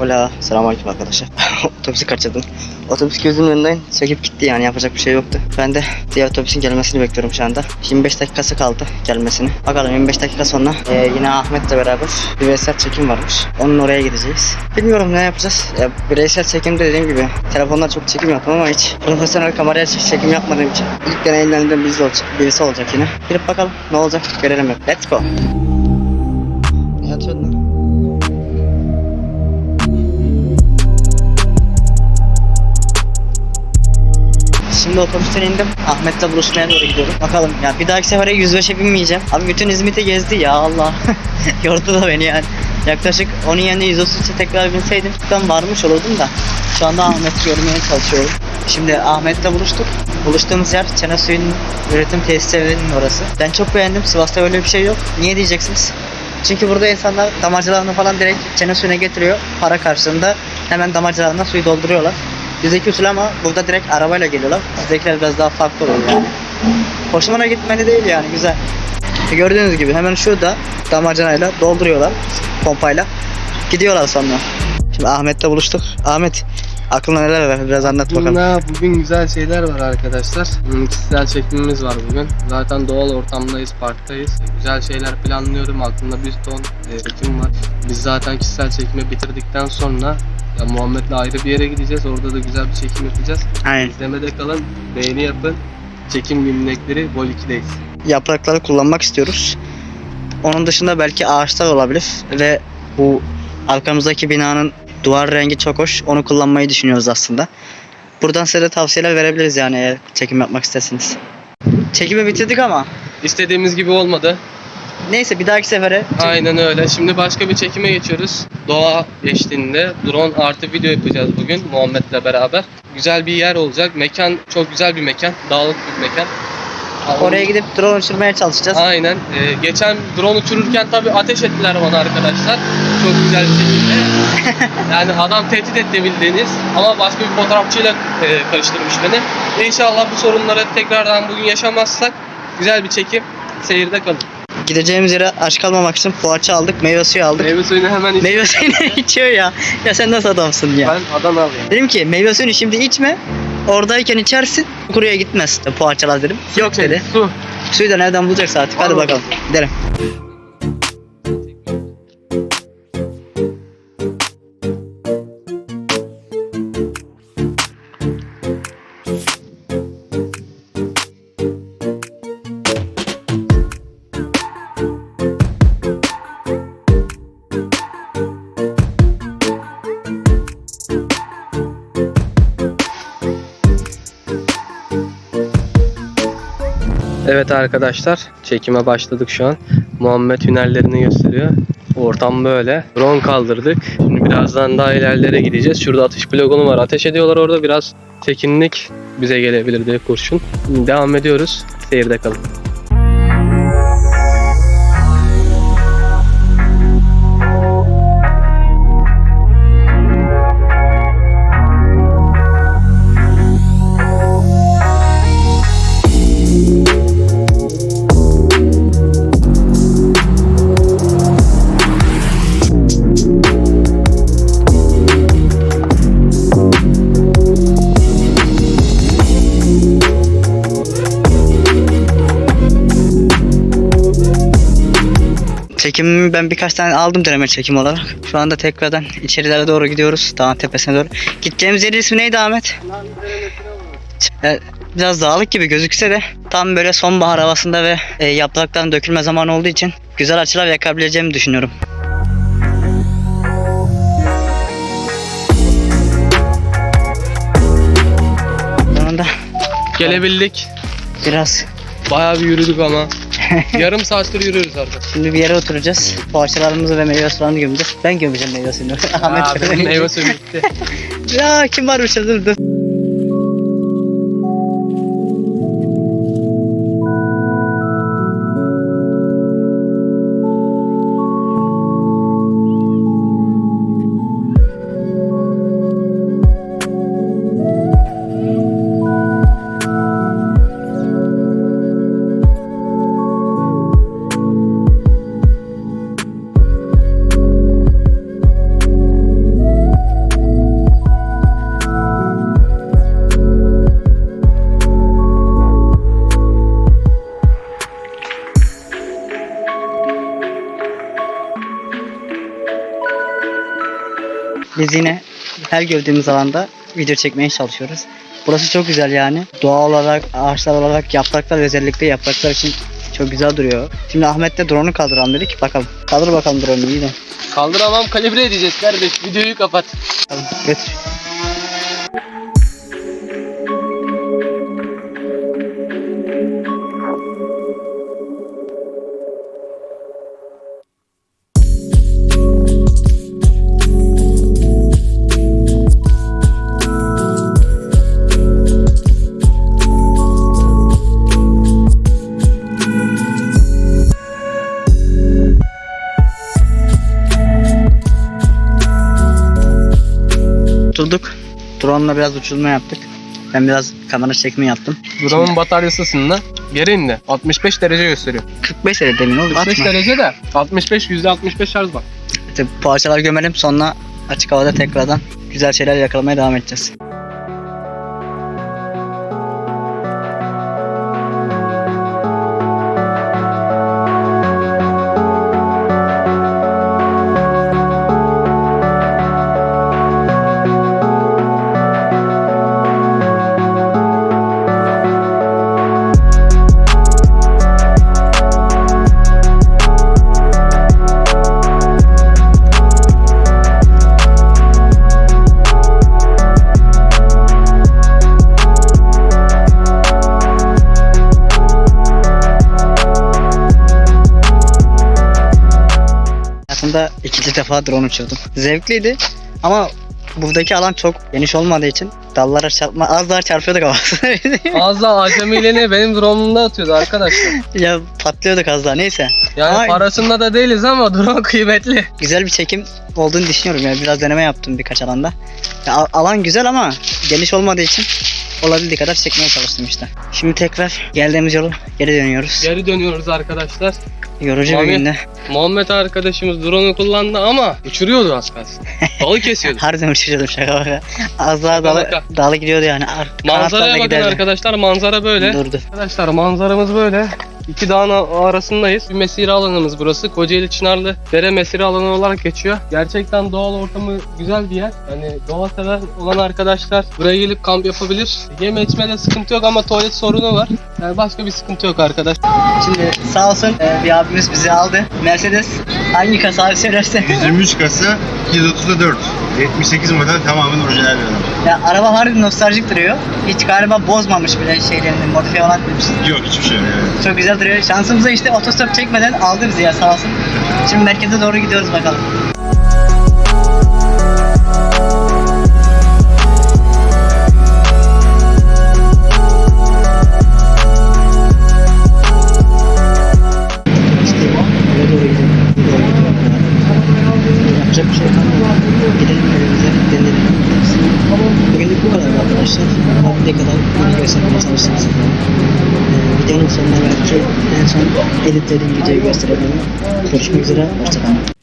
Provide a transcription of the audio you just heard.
Hola. Selamünaleyküm arkadaşlar. Otobüsü kaçırdım. Otobüs gözümün önünden çekip gitti yani yapacak bir şey yoktu. Ben de diğer otobüsün gelmesini bekliyorum şu anda. 25 dakikası kaldı gelmesini. Bakalım 25 dakika sonra e, yine Ahmet'le beraber bir bireysel çekim varmış. Onun oraya gideceğiz. Bilmiyorum ne yapacağız. Ya, bireysel çekimde dediğim gibi telefonla çok çekim yaptım ama hiç profesyonel kameraya çekim yapmadığım için ilk deneyimlerimden birisi olacak, birisi olacak yine. Girip bakalım ne olacak görelim hep. Let's go. Ne atıyorsun Şimdi otobüsten indim. Ahmet'le buluşmaya doğru gidiyorum. Bakalım ya bir dahaki sefere 105'e binmeyeceğim. Abi bütün İzmit'i gezdi ya Allah. Yordu da beni yani. Yaklaşık onun yerine 133'e tekrar binseydim ben varmış olurdum da. Şu anda Ahmet'i görmeye çalışıyorum. Şimdi Ahmet'le buluştuk. Buluştuğumuz yer Çene Suyu'nun üretim tesislerinin orası. Ben çok beğendim. Sivas'ta öyle bir şey yok. Niye diyeceksiniz? Çünkü burada insanlar damacılarını falan direkt çene suyuna getiriyor. Para karşılığında hemen damacılarına suyu dolduruyorlar. Bizdeki usul ama burada direkt arabayla geliyorlar. Bizdekiler biraz daha farklı oluyor yani. Hoşuma gitmedi değil yani güzel. Gördüğünüz gibi hemen şurada damacanayla dolduruyorlar pompayla. Gidiyorlar sonra. Şimdi Ahmet'le buluştuk. Ahmet aklına neler var biraz anlat bakalım. Aklımda bugün güzel şeyler var arkadaşlar. Hmm, Kişisel çekimimiz var bugün. Zaten doğal ortamdayız, parktayız. Güzel şeyler planlıyorum. Aklımda bir ton e, çekim var. Biz zaten kişisel çekimi bitirdikten sonra ya Muhammed'le ayrı bir yere gideceğiz. Orada da güzel bir çekim yapacağız. Aynen. İzlemede kalın, beğeni yapın. Çekim günlükleri Vol 2'deyiz. yaprakları kullanmak istiyoruz. Onun dışında belki ağaçlar olabilir ve bu arkamızdaki binanın duvar rengi çok hoş. Onu kullanmayı düşünüyoruz aslında. Buradan size de tavsiyeler verebiliriz yani eğer çekim yapmak isterseniz. Çekimi bitirdik ama İstediğimiz gibi olmadı. Neyse bir dahaki sefere Aynen öyle. Şimdi başka bir çekime geçiyoruz. Doğa eşliğinde drone artı video yapacağız bugün Muhammed'le beraber. Güzel bir yer olacak. Mekan çok güzel bir mekan. Dağlık bir mekan. oraya gidip drone uçurmaya çalışacağız. Aynen. Ee, geçen drone uçururken tabii ateş ettiler bana arkadaşlar. Çok güzel bir şekilde. yani adam tehdit etti bildiğiniz. Ama başka bir fotoğrafçıyla e, karıştırmış beni. İnşallah bu sorunları tekrardan bugün yaşamazsak güzel bir çekim. Seyirde kalın. Gideceğimiz yere aç kalmamak için poğaça aldık, meyve suyu aldık. Meyve suyunu hemen iç. Meyve suyunu içiyor ya. Ya sen nasıl adamsın ya? Ben Adanalıyım. Dedim ki meyve suyunu şimdi içme. Oradayken içersin. Kuruya gitmez. Poğaçalar dedim. Yok dedi. Su. Suyu da nereden bulacaksa artık. Hadi bakalım. Gidelim. Evet arkadaşlar çekime başladık şu an. Muhammed hünerlerini gösteriyor. Ortam böyle. Drone kaldırdık. Şimdi birazdan daha ilerlere gideceğiz. Şurada atış plagonu var. Ateş ediyorlar orada. Biraz tekinlik bize gelebilir diye kurşun. Devam ediyoruz. Seyirde kalın. Çekimimi ben birkaç tane aldım deneme çekim olarak. Şu anda tekrardan içerilere doğru gidiyoruz. Dağın tepesine doğru. Gideceğimiz yerin ismi neydi Ahmet? Biraz dağlık gibi gözükse de tam böyle sonbahar havasında ve e, yaprakların dökülme zamanı olduğu için güzel açılar yakabileceğimi düşünüyorum. Sonunda Gelebildik. biraz Bayağı bir yürüdük ama. Yarım saattir yürüyoruz artık. şimdi bir yere oturacağız. Poğaçalarımızı ve meyve sularını gömeceğiz. Ben gömeceğim meyve suyunu. Ahmet Aa, benim meyve suyu bitti. Ya kim varmış dur dur. Biz yine her gördüğümüz alanda video çekmeye çalışıyoruz. Burası çok güzel yani. Doğa olarak, ağaçlar olarak, yapraklar özellikle yapraklar için çok güzel duruyor. Şimdi Ahmet de drone'u kaldıralım dedik. Bakalım. Kaldır bakalım drone'u iyi de. Kaldıramam kalibre edeceğiz kardeş. Videoyu kapat. Tamam, götür. Oturduk. Drone'la biraz uçurma yaptık. Ben biraz kamera çekimi yaptım. Drone'un bataryası ısındı. Geri indi. 65 derece gösteriyor. 45 derece demin oldu. 65 Atma. derece de 65 %65 şarj var. İşte parçalar gömelim sonra açık havada tekrardan güzel şeyler yakalamaya devam edeceğiz. Aslında ikinci defa drone uçurdum. Zevkliydi ama buradaki alan çok geniş olmadığı için dallara çarpma az daha çarpıyorduk ama. Az daha acemiliğini benim drone'umda atıyordu arkadaşlar. ya patlıyorduk az daha neyse. Yani Ay. parasında da değiliz ama drone kıymetli. Güzel bir çekim olduğunu düşünüyorum yani biraz deneme yaptım birkaç alanda. Ya, al- alan güzel ama geniş olmadığı için olabildiği kadar çekmeye çalıştım işte. Şimdi tekrar geldiğimiz yolu geri dönüyoruz. Geri dönüyoruz arkadaşlar. Yorucu bir Abi. günde. Muhammed arkadaşımız drone'u kullandı ama uçuruyordu az kalsın. Dalı kesiyordu. Harbiden uçuruyordum şaka baka. Az daha dalı, dalı gidiyordu yani. Ar- Manzaraya bakın giderdi. arkadaşlar. Manzara böyle. Durdu. Arkadaşlar manzaramız böyle. İki dağın arasındayız. Bir mesire alanımız burası. Kocaeli Çınarlı Dere mesire alanı olarak geçiyor. Gerçekten doğal ortamı güzel bir yer. Yani doğa sever olan arkadaşlar buraya gelip kamp yapabilir. Yeme içmede sıkıntı yok ama tuvalet sorunu var. Yani başka bir sıkıntı yok arkadaş. Şimdi sağ olsun e, bir abimiz bizi aldı. Mercedes hangi kasa abi söylerse. 123 kasa 234. 78 model tamamen orijinal bir araba. ya araba harbiden nostaljik duruyor. Hiç galiba bozmamış bile şeylerini modifiye falan etmemiş. Yok hiçbir şey yok yani. Çok güzel duruyor. Şansımıza işte otostop çekmeden aldı bizi ya sağ olsun. Şimdi merkeze doğru gidiyoruz bakalım. Videonun sonuna belki en son editlediğim videoyu gösterebilirim. Görüşmek üzere. Hoşçakalın.